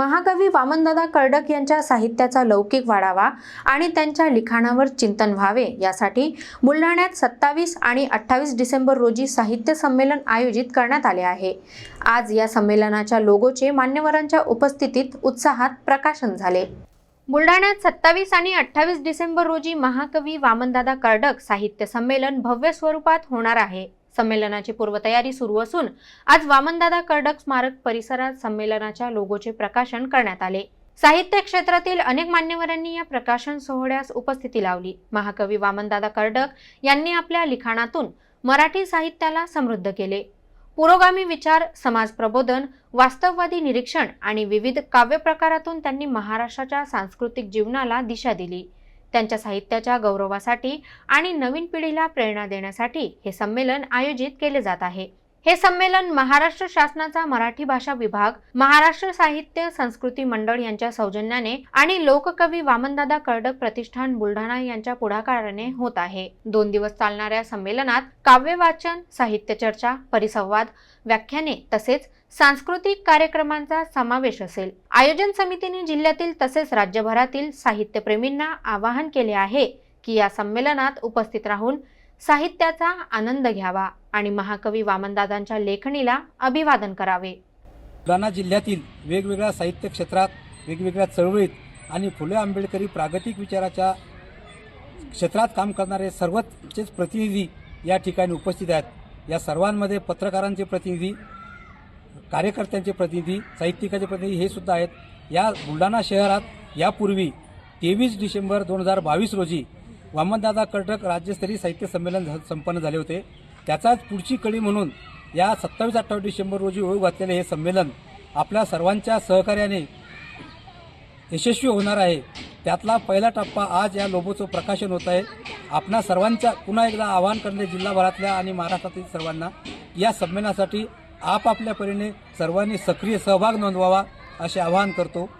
महाकवी वामनदादा कर्डक यांच्या साहित्याचा लौकिक वाढावा आणि त्यांच्या लिखाणावर चिंतन व्हावे यासाठी बुलढाण्यात सत्तावीस आणि अठ्ठावीस डिसेंबर रोजी साहित्य संमेलन आयोजित करण्यात आले आहे. आज या संमेलनाच्या लोगोचे मान्यवरांच्या उपस्थितीत उत्साहात प्रकाशन झाले. बुलढाण्यात सत्तावीस आणि अठ्ठावीस डिसेंबर रोजी महाकवी वामनदादा कर्डक साहित्य संमेलन भव्य स्वरूपात होणार आहे. संमेलनाची पूर्वतयारी सुरू असून आज वामनदादा कर्डक स्मारक परिसरात संमेलनाच्या लोगोचे प्रकाशन करण्यात आले. साहित्य क्षेत्रातील अनेक मान्यवरांनी या प्रकाशन सोहळ्यास उपस्थिती लावली. महाकवी वामनदादा कर्डक यांनी आपल्या लिखाणातून मराठी साहित्याला समृद्ध केले. पुरोगामी विचार समाज प्रबोधन वास्तववादी निरीक्षण आणि विविध काव्य प्रकारातून त्यांनी महाराष्ट्राच्या सांस्कृतिक जीवनाला दिशा दिली. त्यांच्या साहित्याच्या गौरवासाठी आणि नवीन पिढीला प्रेरणा देण्यासाठी हे संमेलन आयोजित केले जात आहे. हे संमेलन महाराष्ट्र शासनाचा मराठी भाषा विभाग महाराष्ट्र साहित्य संस्कृती मंडळ यांच्या सौजन्याने आणि लोककवी वामनदादा कर्डक प्रतिष्ठान बुलढाणा यांच्या पुढाकाराने होत आहे. दोन दिवस चालणाऱ्या संमेलनात काव्य वाचन साहित्य चर्चा परिसंवाद व्याख्याने तसेच सांस्कृतिक कार्यक्रमांचा समावेश असेल. आयोजन समितीने जिल्ह्यातील तसेच राज्यभरातील साहित्यप्रेमींना आवाहन केले आहे की या संमेलनात उपस्थित राहून साहित्याचा आनंद घ्यावा आणि महाकवी वामनदादांच्या लेखणीला अभिवादन करावे. बुलढाणा जिल्ह्यातील वेगवेगळ्या साहित्य क्षेत्रात वेगवेगळ्या चळवळीत आणि फुले आंबेडकरी प्रागतिक विचाराच्या क्षेत्रात काम करणारे सर्वचेच प्रतिनिधी या ठिकाणी उपस्थित आहेत. या सर्वांमध्ये पत्रकारांचे प्रतिनिधी कार्यकर्त्यांचे प्रतिनिधी साहित्यिकाचे प्रतिनिधी हे सुद्धा आहेत. या बुलढाणा शहरात यापूर्वी तेवीस डिसेंबर दोन हजार बावीस रोजी वामनदादा कर्टक राज्यस्तरीय साहित्य संमेलन संपन्न झाले होते. त्याचाच पुढची कडी म्हणून या सत्तावीस अठ्ठावीस डिसेंबर रोजी ओळख घातलेले हे संमेलन आपल्या सर्वांच्या सहकार्याने यशस्वी होणार आहे. त्यातला पहिला टप्पा आज या लोबोचं प्रकाशन होत आहे. आपणा सर्वांच्या पुन्हा एकदा आवाहन करणे जिल्हाभरातल्या आणि महाराष्ट्रातील सर्वांना या संमेलनासाठी आपापल्या परीने सर्वांनी सक्रिय सहभाग नोंदवावा असे आवाहन करतो.